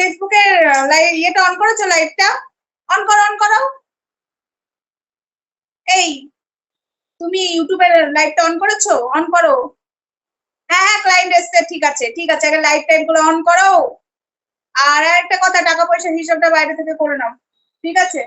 ফেসবুকের ইয়েটা অন করেছ লাইভটা অন করো অন করো। এই, তুমি ইউটিউবের লাইভটা অন করেছ? অন করো। হ্যাঁ হ্যাঁ ক্লায়েন্ট এসছে, ঠিক আছে ঠিক আছে, আগে লাইভ টাইমগুলো অন করো। আর একটা কথা, টাকা পয়সার হিসাবটা বাইরে থেকে করে নাও, ঠিক আছে?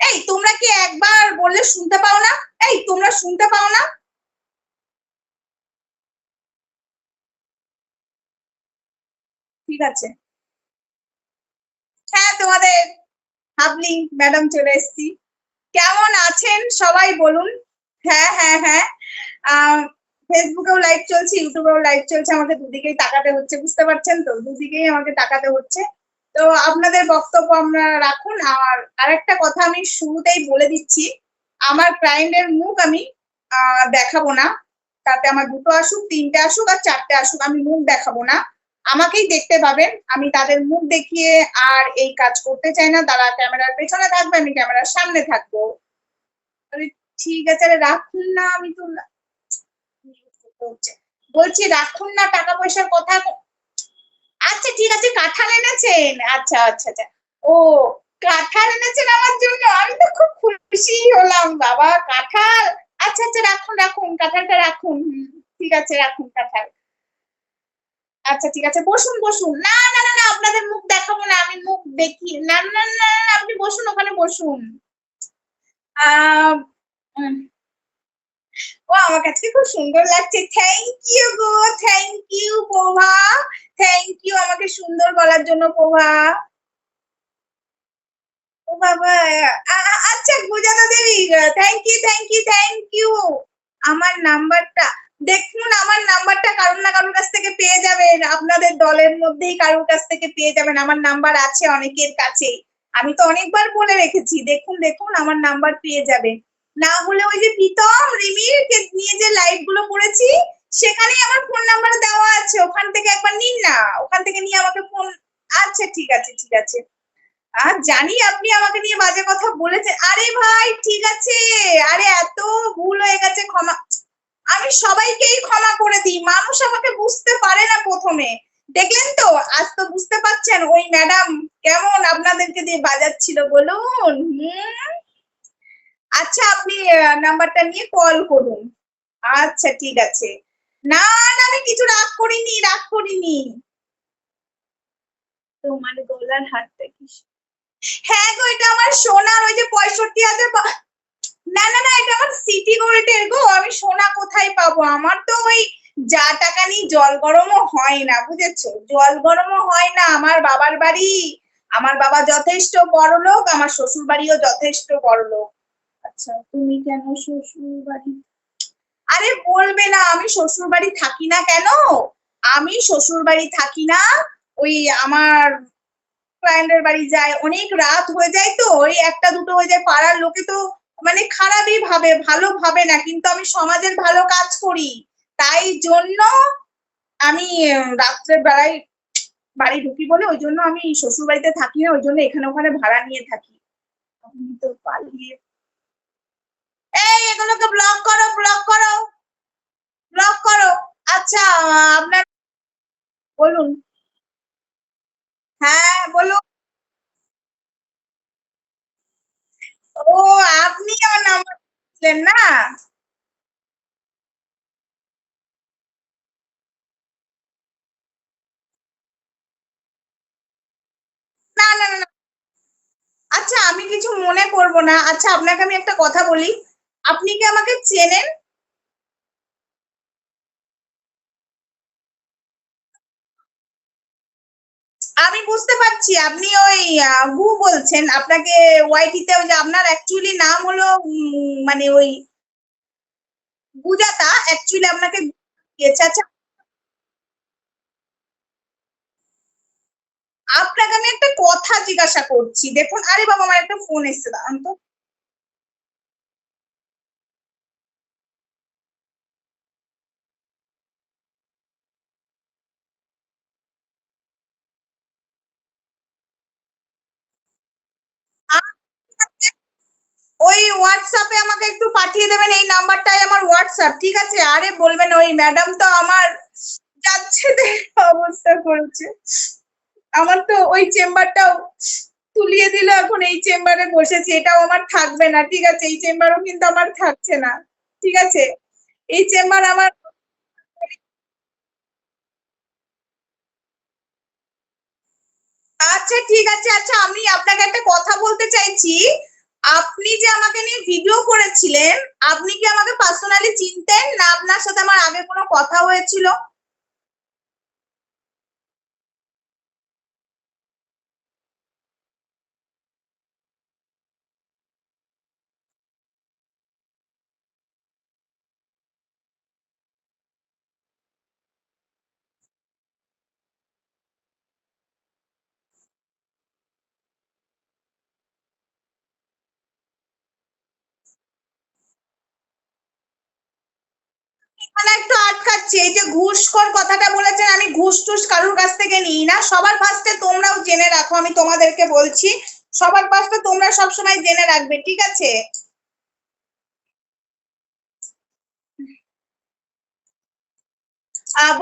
এই, তোমরা কি একবার বললে শুনতে পাও না? এই, তোমরা শুনতে পাও না? ঠিক আছে। হ্যাঁ তোমাদের হাবলি ম্যাডাম চলে এসেছি। কেমন আছেন সবাই বলুন? হ্যাঁ হ্যাঁ হ্যাঁ। ফেসবুকেও লাইভ চলছে, ইউটিউবেও লাইভ চলছে আমাকে দুদিকেই তাকাতে হচ্ছে, বুঝতে পারছেন তো? দুদিকেই আমাকে তাকাতে হচ্ছে। তো আপনাদের বক্তব্য আমরা রাখুন। আর আরেকটা কথা আমি শুরুতেই বলে দিচ্ছি, আমার ক্লায়েন্টের মুখ আমি দেখাবো না। তাতে আমার দুটো আসুক, তিনটে আসুক আর চারটে আসুক, আমি মুখ দেখাবো না। আমাকেই দেখতে পাবেন। আমি তাদের মুখ দেখিয়ে আর এই কাজ করতে চাই না। তারা ক্যামেরার পেছনে থাকবে, আমি ক্যামেরার সামনে থাকব। ঠিক আছে আরে রাখুন না, আমি তো বলছি, রাখুন না টাকা পয়সার কথা আচ্ছা ঠিক আছে, কাঁঠাল এনেছেন। আচ্ছা আচ্ছা আচ্ছা। ও, কাঁঠাল এনেছেন আমার জন্য? আমি তো খুব খুশি হলাম, বাবা, কাঁঠাল! আচ্ছা আচ্ছা রাখুন রাখুন, কাঁঠালটা রাখুন। ঠিক আছে, রাখুন, কাঁঠাল। আচ্ছা ঠিক আছে, বসুন বসুন। না না না না, আপনাদের মুখ দেখাবো না, আমি মুখ দেখি। না না না আপনি বসুন, ওখানে বসুন। ও আমার কাছে খুব সুন্দর লাগছে। Thank you go thank you Prabha. Thank you আমাকে সুন্দর বলার জন্য, প্রভা। ও বাবা আচ্ছা গুজাতা Devi thank you thank you thank you আমার নাম্বারটা দেখুন, আমার নাম্বারটা কারোর না কারোর কাছ থেকে পেয়ে যাবেন। আপনাদের দলের মধ্যেই কারোর কাছ থেকে পেয়ে যাবেন। আমার নাম্বার আছে অনেকের কাছেই। আমি তো অনেকবার বলে রেখেছি, দেখুন দেখুন, আমার নাম্বার পেয়ে যাবেন না হলে ওই যে প্রীতম রিমির নিয়ে যে লাইভগুলো করেছি, সেখানেই আমার ফোন নাম্বার দেওয়া আছে। ওখান থেকে একবার নিন না। ওখান থেকে নিয়ে আমাকে ফোন আচ্ছা ঠিক আছে ঠিক আছে। আর জানি আপনি আমাকে নিয়ে বাজে কথা বলেছেন। আরে ভাই, ঠিক আছে। আরে, এত ভুল হয়ে গেছে, ক্ষমা আমি সবাইকেই ক্ষমা করে দিই। মানুষ আমাকে বুঝতে পারে না প্রথমে। দেখলেন তো? আজ তো বুঝতে পারছেন ওই ম্যাডাম কেমন আপনাদেরকে দিয়ে বাজাচ্ছিল। বলুন হুম। আচ্ছা আপনি নাম্বারটা নিয়ে কল করুন। আচ্ছা ঠিক আছে। না না আমি কিছু রাগ করিনি রাগ করিনি। তোমার গলার হাতটা কি? হ্যাঁ গো এটা আমার সোনার ওই যে পঁয়ষট্টি হাজার না না না, এটা আমার সিটি গোল্ডের গো, আমি সোনা কোথায় পাবো? আমার তো ওই যা টাকা নিয়ে জল গরমও হয় না, বুঝেছ? জল গরমও হয় না, আমার বাবার বাড়ি, আমার বাবা যথেষ্ট বড় লোক আমার শ্বশুর বাড়িও যথেষ্ট বড় লোক আচ্ছা তুমি কেন শ্বশুর বাড়ি আরে বলবে না, আমি শ্বশুর বাড়ি থাকি না কেন? আমি শ্বশুর বাড়ি থাকি না, ওই আমার ক্লায়েন্টের বাড়ি যায়, অনেক রাত হয়ে যায় তো, ওই একটা দুটো হয়ে যায়, পাড়ার লোকে তো মানে খারাপই ভাবে, ভালো ভাবে না, কিন্তু আমি সমাজের ভালো কাজ করি। তাই জন্য আমি রাত্রের বেলায় বাড়ি ঢুকি বলে, ওই জন্য আমি শ্বশুর বাড়িতে থাকি না, ওই জন্য এখানে ওখানে ভাড়া নিয়ে থাকি। তো পালিয়ে এই, এগুলোকে ব্লক করো ব্লক করো ব্লক করো। আচ্ছা আপনার, বলুন। হ্যাঁ বলুন। ও আপনি আমার নাম্বার দিলেন না। আচ্ছা আমি কিছু মনে করব না। আচ্ছা আপনাকে আমি একটা কথা বলি। আপনি কি আমাকে চেনেন? আমি বুঝতে পারছি, আপনি ওই গু বলছেন। আপনাকে ওয়াইটিতে যে আপনার অ্যাকচুয়ালি নাম হলো মানে ওই গুজাতা অ্যাকচুয়ালি আপনাকে আচ্ছা আপনাকে আমি একটা কথা জিজ্ঞাসা করছি। দেখুন, আরে বাবা, আমার একটা ফোন এসছে, দাঁড়ান তো। ওই হোয়াটসঅ্যাপে আমাকে একটু পাঠিয়ে দেবেন, এই নাম্বারটাই আমার হোয়াটসঅ্যাপ ঠিক আছে? আরে বলবেন, ওই ম্যাডাম তো আমার যাচ্ছে অবস্থা করেছে। আমার তো ওই চেম্বারটাও তুলিয়ে দিল, এখন এই চেম্বারে বসেছি, এটাও আমার থাকবে না, ঠিক আছে? এই চেম্বারও কিন্তু আমার থাকছে না, ঠিক আছে? এই চেম্বার আমার আচ্ছা ঠিক আছে আচ্ছা আমি আপনাকে একটা কথা বলতে চাইছি। আপনি যে আমাকে নিয়ে ভিডিও করেছিলেন, আপনি কি আমাকে পার্সোনালি চিনতেন না আপনার সাথে আমার আগে কোনো কথা হয়েছিল? একটু আটকাচ্ছি এই যে ঘুষখোর কথাটা বলেছেন, আমি ঘুষ টুস কারুর কাছ থেকে নিই না। সবার ফার্স্টে তোমরাও জেনে রাখো, আমি তোমাদেরকে বলছি। সবার ফার্স্টে তোমরা সবসময় জেনে রাখবে, ঠিক আছে?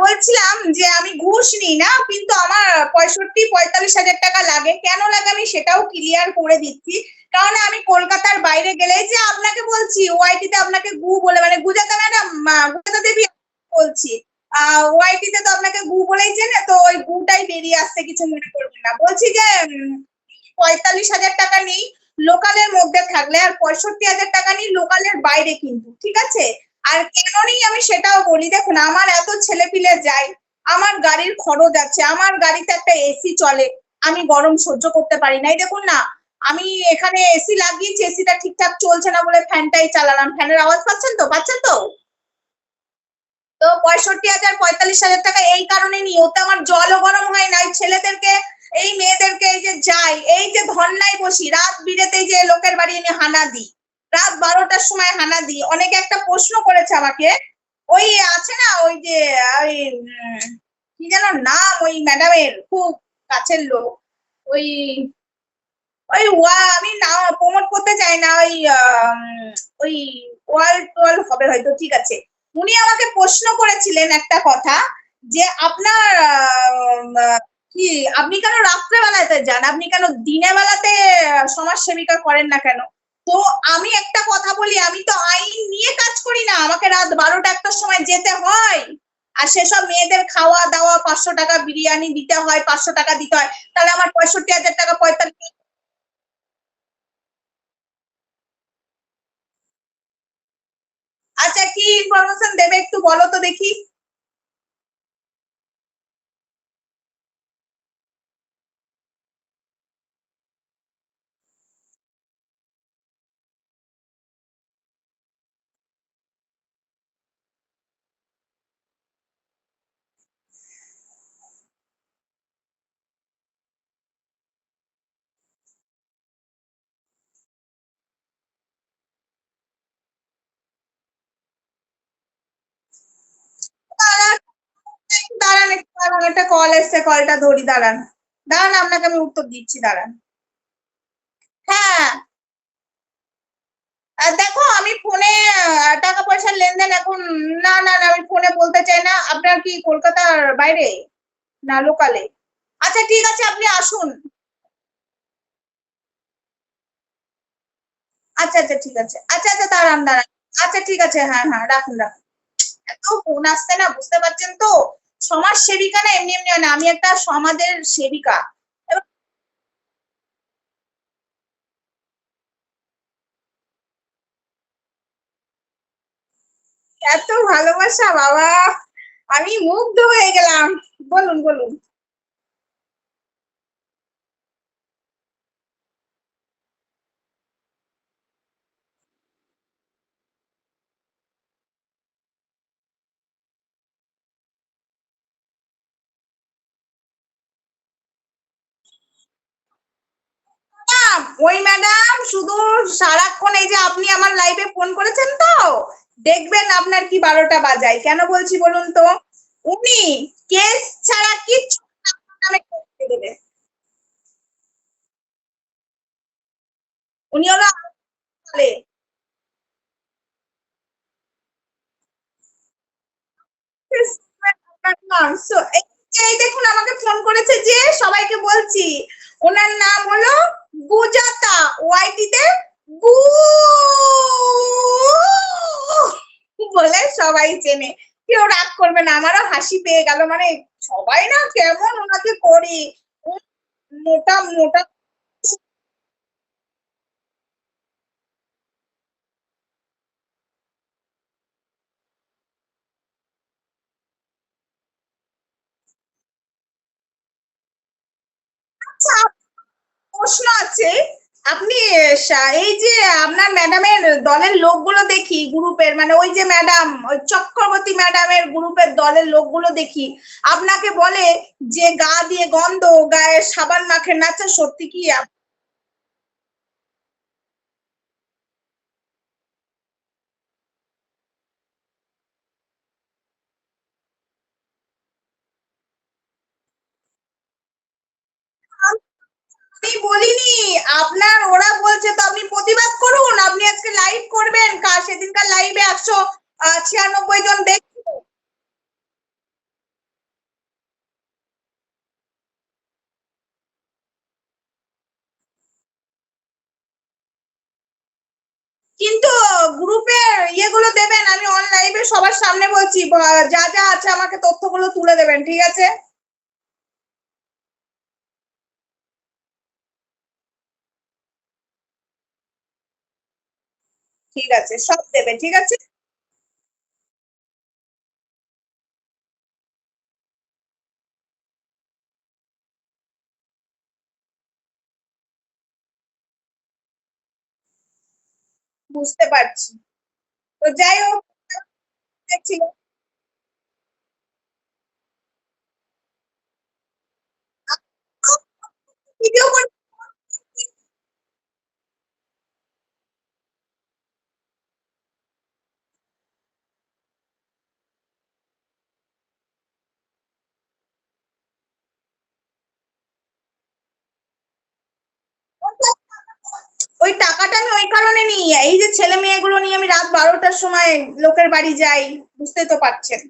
বলছিলাম যে আমি ঘুষ নিই না, কিন্তু আমার পঁয়ষট্টি, পঁয়তাল্লিশ হাজার টাকা লাগে। কেন লাগে আমি সেটাও ক্লিয়ার করে দিচ্ছি। কারণ আমি কলকাতার বাইরে গেলে যে আপনাকে বলছি ওআইটিতে আপনাকে গু বলে মানে গুজাতা ম্যাডাম গুজাতা দেবী বলছি, আহ ওআইটিতে তো আপনাকে গু বলেই চেনে, তো ওই গুটাই বেরিয়ে আসছে, কিছু মনে করবেন না। বলছি যে পঁয়তাল্লিশ হাজার টাকা নেই, লোকালের মধ্যে থাকলে, আর পঁয়ষট্টি হাজার টাকা নিই, লোকালের বাইরে কিন্তু, ঠিক আছে? আর কেন নেই আমি সেটাও বলি? দেখুন, আমার এত ছেলে পিলে যায়, আমার গাড়ির খরচ আছে, আমার গাড়িতে একটা এসি চলে, আমি গরম সহ্য করতে পারি না। এই দেখুন না, আমি এখানে এসি লাগিয়েছি এসিটা ঠিকঠাক চলছে না বলে ফ্যানটাই চালালাম। ফ্যানের আওয়াজ পাচ্ছেন তো? পাচ্ছেন তো? তো পঁয়ষট্টি হাজার, পঁয়তাল্লিশ হাজার টাকা এই কারণে নিই ওতে আমার জলও গরম হয় না ছেলেদেরকে, এই মেয়েদেরকে এই যে যাই, এই যে ধর্নায় বসি, রাত বিরেতে যে লোকের বাড়ি এনে হানা দিই। রাত বারোটার সময় হানা দিই। অনেকে একটা প্রশ্ন করেছে আমাকে, ওই আছে না, ওই যে, ওই কি যেন নাম ওই ম্যাডামের খুব কাছের লোক। ওই ওই ওয়া, আমি না প্রমোট করতে চাই না, ওই ওই ওয়ার্ল্ড টোয়ার্ল্ড হবে হয়তো, ঠিক আছে। উনি আমাকে প্রশ্ন করেছিলেন একটা কথা, যে আপনার কি, আপনি কেন রাত্রেবেলাতে যান? আপনি কেন দিনের বেলাতে সমাজ সেবিকা করেন না কেন? তো আমি একটা কথা বলি, আমি তো আইন নিয়ে কাজ করি না। আমাকে রাত বারোটা একটার সময় যেতে হয়। আর সেসব মেয়েদের খাওয়া দাওয়া, পাঁচশো টাকা বিরিয়ানি দিতে হয়, পাঁচশো টাকা দিতে হয়। তাহলে আমার পঁয়ষট্টি হাজার টাকা পঁয়তাল্লিশ আচ্ছা কি ইনফরমেশন দেবে একটু বলো তো দেখি। দাঁড়ান দাঁড়ান, একটা কল এসছে কলটা ধরি, দাঁড়ান। দাঁড়ান, আপনাকে আমি উত্তর দিচ্ছি, দাঁড়ান। হ্যাঁ। দেখো, আমি ফোনে টাকা পয়সার লেনদেন এখন, না না না, আমি ফোনে বলতে চাই না। আপনার কি কলকাতার বাইরে? না, লোকালে? আচ্ছা ঠিক আছে, আপনি আসুন। আচ্ছা আচ্ছা ঠিক আছে। আচ্ছা আচ্ছা দাঁড়ান দাঁড়ান। আচ্ছা ঠিক আছে হ্যাঁ হ্যাঁ রাখুন রাখুন। এত ফোন আসছে না, বুঝতে পারছেন তো? সমাজ সেবিকা না এমনি এমনি না। আমি একটা সমাজের সেবিকা। এত ভালোবাসা, বাবা। আমি মুগ্ধ হয়ে গেলাম। বলুন বলুন না, ওই ম্যাডাম শুধু সারাক্ষণ এই যে আপনি আমার লাইভে ফোন করেছেন তো? দেখবেন আপনার কি বারোটা বাজায়। কেন বলছি বলুন তো? উনি কেস ছাড়া কিচ্ছু দেখুন, আমাকে ফোন করেছে যে সবাইকে বলছি ওনার নাম হলো গুজাতা। ওয়াইটিতে গু। বলে সবাই চেনে। কেউ রাগ করবে না, আমারও হাসি পেয়ে গেল। মানে সবাই না কেমন ওনাকে করি। মোটা মোটা আচ্ছা প্রশ্ন আছে। আপনি এই যে আপনার ম্যাডামের দলের লোকগুলো দেখি গ্রুপের মানে ওই যে ম্যাডাম ওই চক্রবর্তী ম্যাডামের গ্রুপের দলের লোকগুলো দেখি, আপনাকে বলে যে গা দিয়ে গন্ধ, গায়ে সাবান মাখে নাচা সত্যি কি আমি বলিনি আপনার, ওরা বলছে তো আপনি প্রতিবাদ করুন, আপনি আজকে লাইভ করবেন। কার সেদিনকার লাইভে একশো ছিয়ানব্বই জন দেখ কিন্তু গ্রুপে ইয়েগুলো দেবেন, আমি অনলাইনে সবার সামনে বলছি যা যা আছে আমাকে তথ্যগুলো তুলে দেবেন, ঠিক আছে? ঠিক আছে সব দেবে ঠিক আছে বুঝতে পারছি তো যাই হোক দেখছি ভিডিও ওই টাকাটা আমি ওই কারণে নিই। এই যে ছেলে মেয়েগুলো নিয়ে আমি রাত বারোটার সময় লোকের বাড়ি যাই বুঝতে তো পারছেন।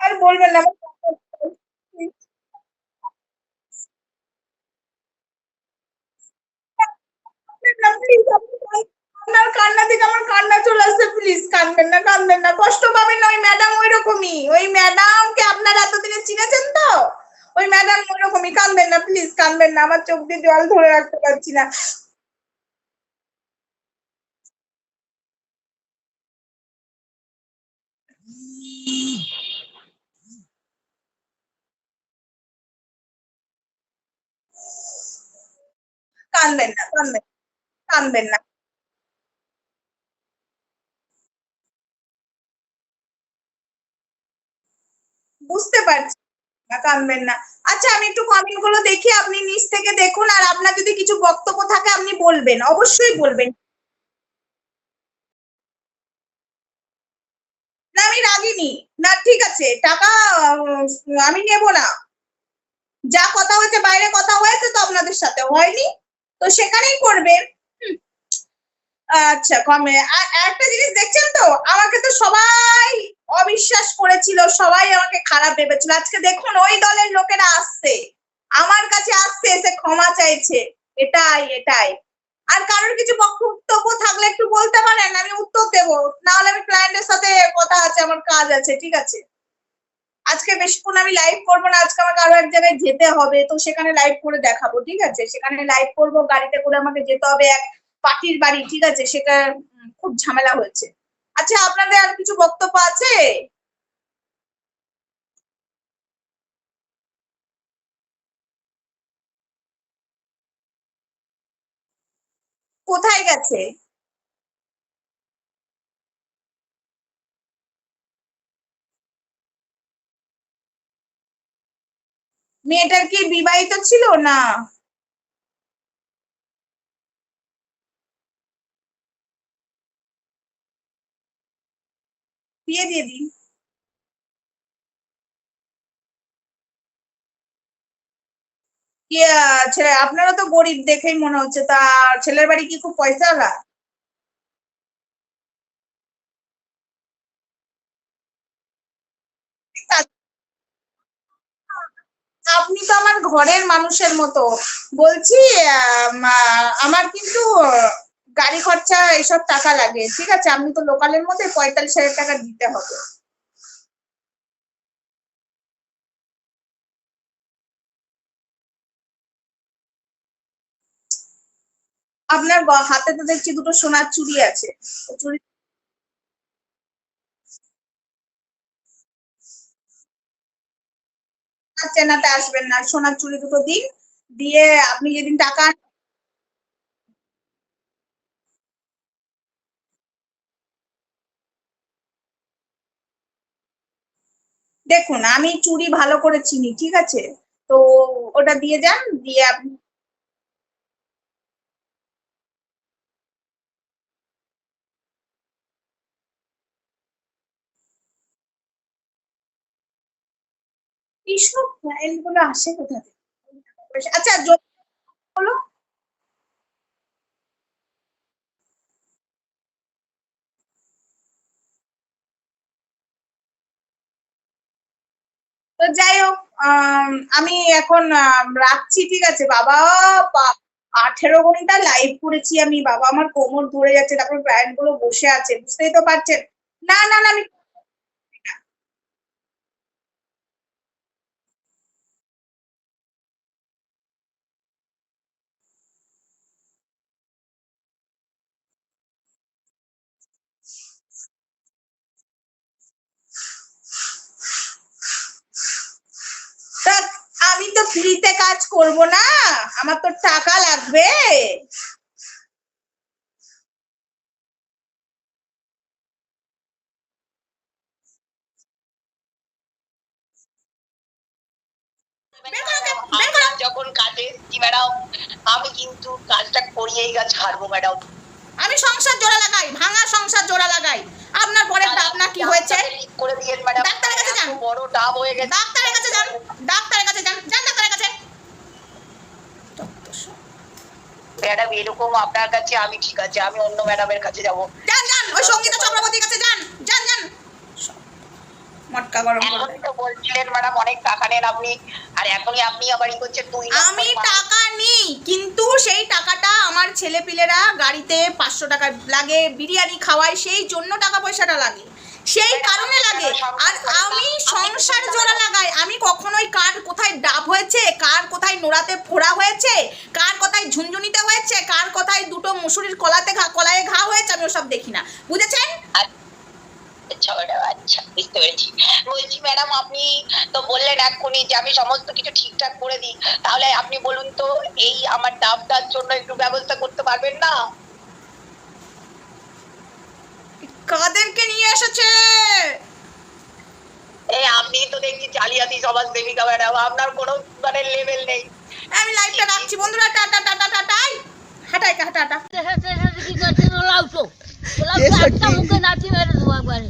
আর বলবেন না আপনার কান্না থেকে আমার কান্না চলে আসছে প্লিজ না কানবেন না। কষ্ট পাবেন না, ওই ম্যাডাম ওই রকমই ওই এতদিনে চিনেছেন তো? ওই ম্যাডাম ওই রকমই না প্লিজ না। আমার চোখ দিয়ে জল ধরে রাখতে পারছি না। না। কানবেন না। বুঝতে পারছি না কানবেন না। আচ্ছা আমি একটু কমেন্টগুলো দেখি, আপনি নিচ থেকে দেখুন, আর আপনার যদি কিছু বক্তব্য থাকে, আপনি বলবেন, অবশ্যই বলবেন। না, আমি রাগিনি। না, ঠিক আছে, টাকা আমি নেব না। যা কথা হয়েছে, বাইরে কথা হয়েছে তো আপনাদের সাথে হয়নি। তো সেখানেই করবেন। আচ্ছা কমে। আর একটা জিনিস দেখছেন তো? আমাকে তো সবাই অবিশ্বাস করেছিল, সবাই আমাকে খারাপ ভেবেছিল। আজকে দেখুন, ওই দলের লোকেরা আসছে। আমার কাছে আসছে, এসে ক্ষমা চাইছে। এটাই এটাই। আর কারোর কিছু বক্তব্য থাকলে একটু বলতে পারেন, আমি উত্তর দেবো। নাহলে আমি ক্লায়েন্টের সাথে কথা আছে, আমার কাজ আছে, ঠিক আছে? আজকে বেশিক্ষণ আমি লাইভ করব না, আজকে আমাকে আরও এক জায়গায় যেতে হবে। তো সেখানে লাইভ করে দেখাবো, ঠিক আছে? সেখানে লাইভ করব, গাড়িতে করে আমাকে যেতে হবে। এক পাখির বাড়ি, ঠিক আছে? সেটা খুব ঝামেলা হয়েছে। আচ্ছা আপনাদের আর কিছু বক্তব্য আছে? কোথায় গেছে? মেয়েটার কি বিবাহিত ছিল? না। দিয়ে দিয়ে দিন। ছেলে আপনারা তো গরিব দেখেই মনে হচ্ছে, তা ছেলের বাড়ি কি খুব পয়সাওয়ালা? আপনি তো আমার ঘরের মানুষের মতো। বলছি আমার কিন্তু গাড়ি খরচা, এসব টাকা লাগে। ঠিক আছে, আপনি তো লোকালের মধ্যে পঁয়তাল্লিশ হাজার টাকা দিতে হবে। আপনার হাতে তো দেখছি দুটো সোনার চুড়ি আছে। চুড়ি চেনাতে আসবেন না। সোনার চুড়ি দুটো দিন। দিয়ে আপনি যেদিন টাকা দেখুন, আমি চুড়ি ভালো করে চিনি, ঠিক আছে? তো ওটা দিয়ে যান, দিয়ে আপনি ফাইলগুলো আসে কোথা থেকে? আচ্ছা বলো তো যাই হোক আম, এখন রাখছি ঠিক আছে? বাবা আঠেরো ঘণ্টা লাইভ করেছি আমি। বাবা আমার কোমর ধরে যাচ্ছে তারপর ক্লায়েন্টগুলো বসে আছে বুঝতেই তো পারছেন? না না না আমি তা আমি তো ফ্রিতে কাজ করব না। আমার তো টাকা লাগবে। যখন কাজে ম্যাডাম আমি কিন্তু কাজটা করিয়েই গা ছাড়বো ম্যাডাম। আমি সংসার জোড়া লাগাই ভাঙা সংসার জোড়া লাগাই। আপনার পরের ডাবনা কি হয়েছে? ঠিক করে দিয়েন ম্যাডাম। ডাক্তারের কাছে যান। বড় ডাব হয়ে গেছে। ডাক্তারের কাছে যান। ডাক্তারের কাছে যান। যান ডাক্তারের কাছে ম্যাডাম এরকম আপনার কাছে আমি ঠিক আছে আমি অন্য ম্যাডামের কাছে যাব। যান যান ওই সঙ্গীতা চক্রবর্তীর কাছে যান যান যান। মটকা গরম করে তো বলছিলেন ম্যাডাম অনেক টাকা নেন আপনি আর এখনই আপনি আবার ই করছেন লাখ আমি টাকা নিই কিন্তু সেই টাকাটা আমার ছেলেপিলেরা গাড়িতে পাঁচশো টাকা লাগে বিরিয়ানি খাওয়ায় সেই জন্য টাকা পয়সাটা লাগে। সেই কারণে লাগে। আর আমি সংসার জোড়া লাগাই। আমি কখনোই কার কোথায় ডাব হয়েছে, কার কোথায় নোড়াতে ফোড়া হয়েছে, কার কোথায় ঝুনঝুনিতে হয়েছে, কার কোথায় দুটো মুসুরির কলাতে ঘা কলায় ঘা হয়েছে, আমি ওসব দেখি না। বুঝেছেন? আচ্ছা বুঝতে পেরেছি। বলছি ম্যাডাম, আপনি তো বললেন এক্ষুনি যে আমি সমস্ত কিছু ঠিকঠাক করে দিই। তাহলে আপনি বলুন তো, এই আমার ডাবটার জন্য একটু ব্যবস্থা করতে পারবেন না? কাদেরকে নিয়ে এসেছে? এই আপনি তো দেখছি জালিয়াতি সমাজ দেবিকা ম্যাডাম আপনার কোনো মানে লেভেল নেই। আমি লাইভটা রাখছি বন্ধুরা টাটা টাটা টাটাই হাঁটাই হাঁটা হাঁটা হেসে কি করছে ওলাউছো একটা মুখে নাচি মেরে দেবো একবারে